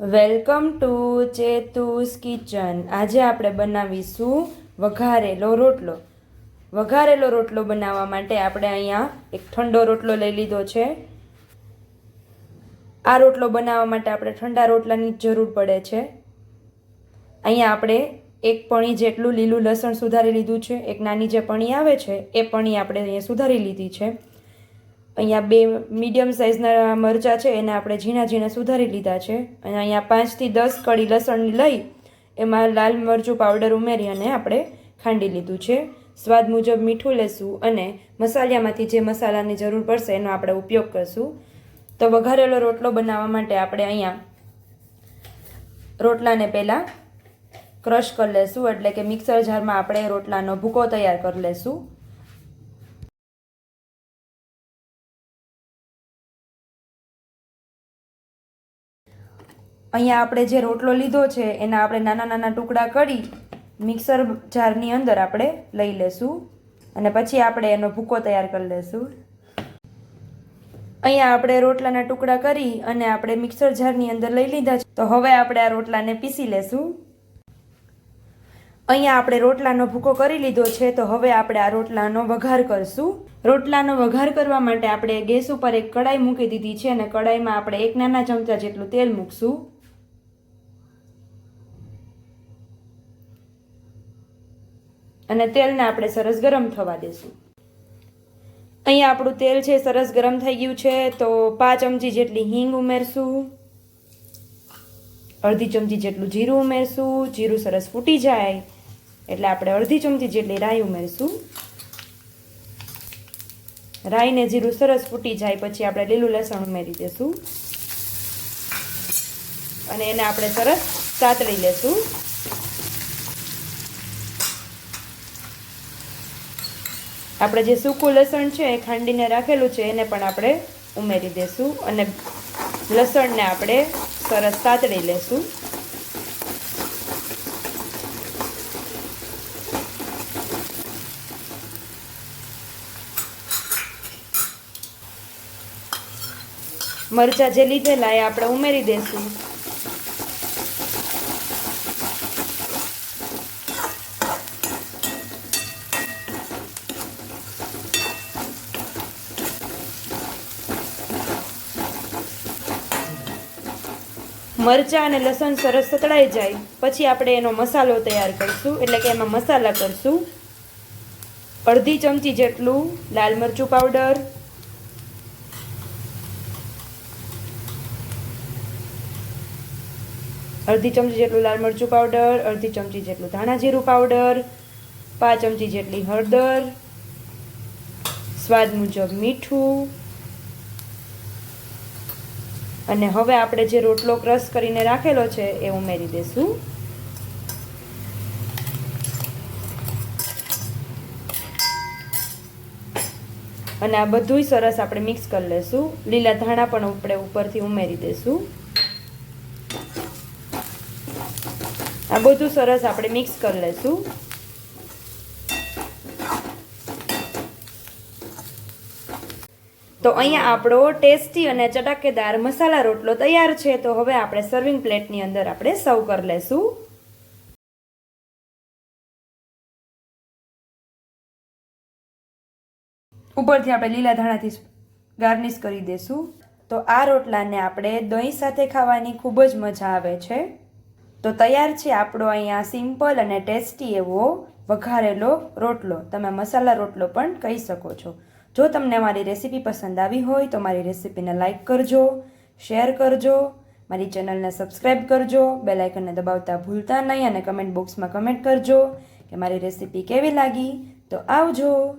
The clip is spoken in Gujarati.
Welcome to ચેતુસ kitchen. આજે આપણે બનાવીશું વઘારેલો રોટલો. વઘારેલો રોટલો બનાવવા માટે આપણે અહીંયા એક ઠંડો રોટલો લઈ લીધો છે. આ રોટલો બનાવવા માટે આપણે ઠંડા રોટલાની જરૂર પડે છે. અહીંયા આપણે એક પણી જેટલું લીલું લસણ સુધારી લીધું છે. એક નાની જે પણી આવે છે, એ પણી આપણે અહીંયા સુધારી લીધી છે. અહીંયા બે મીડિયમ સાઇઝના મરચાં છે, એને આપણે ઝીણા ઝીણા સુધારી લીધા છે. અને અહીંયા પાંચથી દસ કળી લસણ લઈ એમાં લાલ મરચું પાવડર ઉમેરી અને આપણે ખાંડી લીધું છે. સ્વાદ મુજબ મીઠું લેશું અને મસાલામાંથી જે મસાલાની જરૂર પડશે એનો આપણે ઉપયોગ કરશું. તો વઘારેલો રોટલો બનાવવા માટે આપણે અહીંયા રોટલાને પહેલાં ક્રશ કરી લેશું, એટલે કે મિક્સર જારમાં આપણે રોટલાનો ભૂકો તૈયાર કરી લેશું. અહીંયા આપણે જે રોટલો લીધો છે, એના આપણે નાના નાના ટુકડા કરી મિક્સર જારની અંદર આપણે લઈ લેશું અને પછી આપણે એનો ભૂકો તૈયાર કરી લેશું. અહીંયા આપણે રોટલાના ટુકડા કરી અને આપણે મિક્સર જારની અંદર લઈ લીધા છે. તો હવે આપણે આ રોટલાને પીસી લેશું. અહીંયા આપણે રોટલાનો ભૂકો કરી લીધો છે, તો હવે આપણે આ રોટલાનો વઘાર કરશું. રોટલાનો વઘાર કરવા માટે આપણે ગેસ ઉપર એક કડાઈ મૂકી દીધી છે અને કડાઈમાં આપણે એક નાના ચમચા જેટલું તેલ મૂકશું. અને તેલને આપણે સરસ ગરમ થવા દેશું. અહીંયા આપણું તેલ છે સરસ ગરમ થઈ ગયું છે, તો પાંચ ચમચી જેટલી હિંગ ઉમેરશું. અડધી ચમચી જેટલું જીરું ઉમેરશું, જીરું સરસ ફૂટી જાય, એટલે આપણે અડધી ચમચી જેટલી રાઈ ઉમેરશું. રાઈને જીરું સરસ ફૂટી જાય, પછી આપણે લીલું લસણ ઉમેરી દઈશું અને એને આપણે સરસ સાતળી લેશું. આપણે જે સૂકું લસણ છે એ ખાંડીને રાખેલું છે, એને પણ આપણે ઉમેરી દેશું અને લસણને આપણે સરસ સાતળી લેશું. મરચાં જે લીધેલા એ આપણે ઉમેરી દેશું. મરચાં અને લસણ સરસ સતળાઈ જાય. પછી આપણે એનો મસાલો તૈયાર કરીશું. એટલે કે એમાં મસાલા કરશું. અડધી ચમચી જેટલું લાલ મરચું પાવડર. અડધી ચમચી જેટલું લાલ મરચું પાવડર. અડધી ચમચી જેટલું ધાણા જીરું પાવડર. પાંચ ચમચી જેટલી હળદર. સ્વાદ મુજબ મીઠું. અને હવે આપણે જે રોટલો ક્રશ કરીને રાખેલો છે એ ઉમેરી દેશું. અને આ બધુંય સરસ આપણે મિક્સ કરી લેશું. લીલા ધાણા પણ આપણે ઉપરથી ઉમેરી દેશું. આ બધું સરસ આપણે મિક્સ કરી લેશું. તો અહીંયા આપણો ટેસ્ટી અને ચટાકેદાર મસાલા રોટલો તૈયાર છે. તો હવે આપણે સર્વિંગ પ્લેટની અંદર આપણે સર્વ કરી લેશું. ઉપરથી આપણે લીલા ધાણાથી ગાર્નિશ કરી દેશું. તો આ રોટલાને આપણે દહીં સાથે ખાવાની ખૂબ જ મજા આવે છે. તો તૈયાર છે આપણો અહીંયા સિમ્પલ અને ટેસ્ટી એવો વઘારેલો રોટલો. તમે મસાલા રોટલો પણ કહી શકો છો. જો તમને મારી રેસીપી પસંદ આવી હોય તો મારી રેસીપીને લાઇક કરજો, શેર કરજો, મારી ચેનલને સબસ્ક્રાઈબ કરજો, બેલ આઇકનને દબાવતા ભૂલતા નહીં અને કમેન્ટ બોક્સમાં કમેન્ટ કરજો કે મારી રેસીપી કેવી લાગી. તો આવજો.